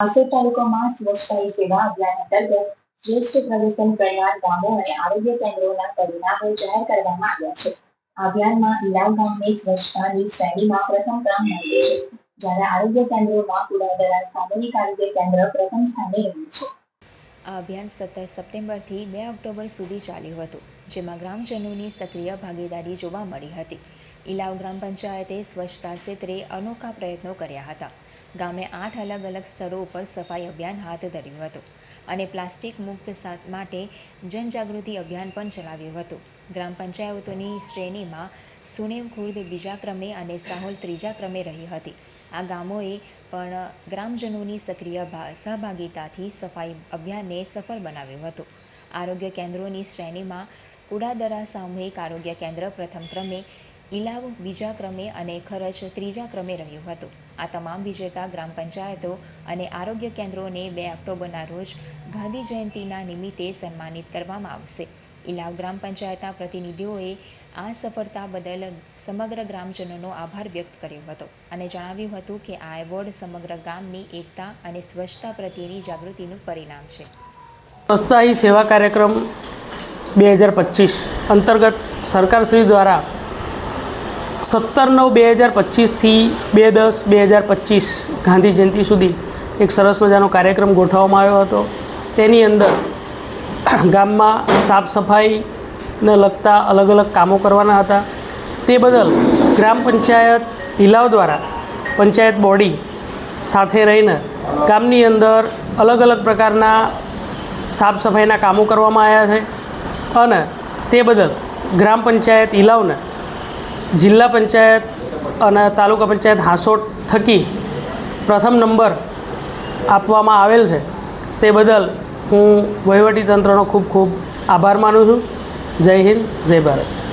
આસોદ તાલુકામાં સ્વચ્છતા સેવા અભિયાન અંતર્ગત શ્રેષ્ઠ પ્રદર્શન કરનાર ગામો અને આરોગ્ય કેન્દ્રોના પરિણામો જાહેર કરવામાં આવ્યા છે. અભિયાનમાં ઇલાવ ગામની સ્વચ્છતાની શ્રેણીમાં પ્રથમ ક્રમ મળ્યો છે, જ્યારે આરોગ્ય કેન્દ્રોમાં કુડાદરા સામૂહિક આરોગ્ય કેન્દ્ર પ્રથમ સ્થાને રહ્યું છે. આ અભિયાન સત્તર સપ્ટેમ્બરથી બે ઓક્ટોબર સુધી ચાલ્યું હતું. જેમાં ગ્રામજનોની સક્રિય ભાગીદારી જોવા મળી હતી. ઇલાવ ગ્રામ પંચાયતે સ્વચ્છતા ક્ષેત્રે અનોખા પ્રયત્નો કર્યા હતા. ગામે આઠ અલગ અલગ સ્થળો ઉપર સફાઈ અભિયાન હાથ ધર્યું હતું અને પ્લાસ્ટિક મુક્ત માટે જનજાગૃતિ અભિયાન પણ ચલાવ્યું હતું. ગ્રામ પંચાયતોની શ્રેણીમાં સુનેમ ખુર્દ બીજા ક્રમે અને સાહોલ ત્રીજા ક્રમે રહી હતી. આ ગામોએ પણ ગ્રામજનોની સક્રિય સહભાગિતાથી સફાઈ અભિયાનને સફળ બનાવ્યું હતું. આરોગ્ય કેન્દ્રોની શ્રેણીમાં કુડાદરા સામૂહિક આરોગ્ય કેન્દ્ર પ્રથમ ક્રમે ઇલાવ બીજા ક્રમે અને ખરચ ત્રીજા ક્રમે રહ્યું હતું. આ તમામ વિજેતા ગ્રામ પંચાયતો અને આરોગ્ય કેન્દ્રોને બે ઓક્ટોબરના રોજ ગાંધી જયંતિના નિમિત્તે સન્માનિત કરવામાં આવશે. ઇલાવ ગ્રામ પંચાયતના પ્રતિનિધિઓએ આ સફળતા બદલ સમગ્ર ગ્રામજનોનો આભાર વ્યક્ત કર્યો હતો અને જણાવ્યું હતું કે આ એવોર્ડ સમગ્ર ગામની એકતા અને સ્વચ્છતા પ્રત્યેની જાગૃતિનું પરિણામ છે. સ્વચ્છતા સેવા કાર્યક્રમ બે હજાર પચીસ. અંતર્ગત સરકારશ્રી દ્વારા સત્તર નવ બે હજાર પચીસથી બે દસ બે હજાર પચીસ ગાંધી જયંતિ સુધી એક સરસ મજાનો કાર્યક્રમ ગોઠવવામાં આવ્યો હતો. તેની અંદર ગામમાં સાફ સફાઈને લગતા અલગ અલગ કામો કરવાના હતા. તે બદલ ગ્રામ પંચાયત હિલાવ દ્વારા પંચાયત બોડી સાથે રહીને ગામની અંદર અલગ અલગ પ્રકારના સાફ સફાઈના કામો કરવામાં આવ્યા છે. અને તે બદલ ગ્રામ પંચાયત ઇલાવને જિલ્લા પંચાયત અને તાલુકા પંચાયત હાંસોટ થકી પ્રથમ નંબર આપવામાં આવેલ છે. તે બદલ હું વહીવટીતંત્રનો ખૂબ ખૂબ આભાર માનું છું. જય હિન્દ, જય ભારત.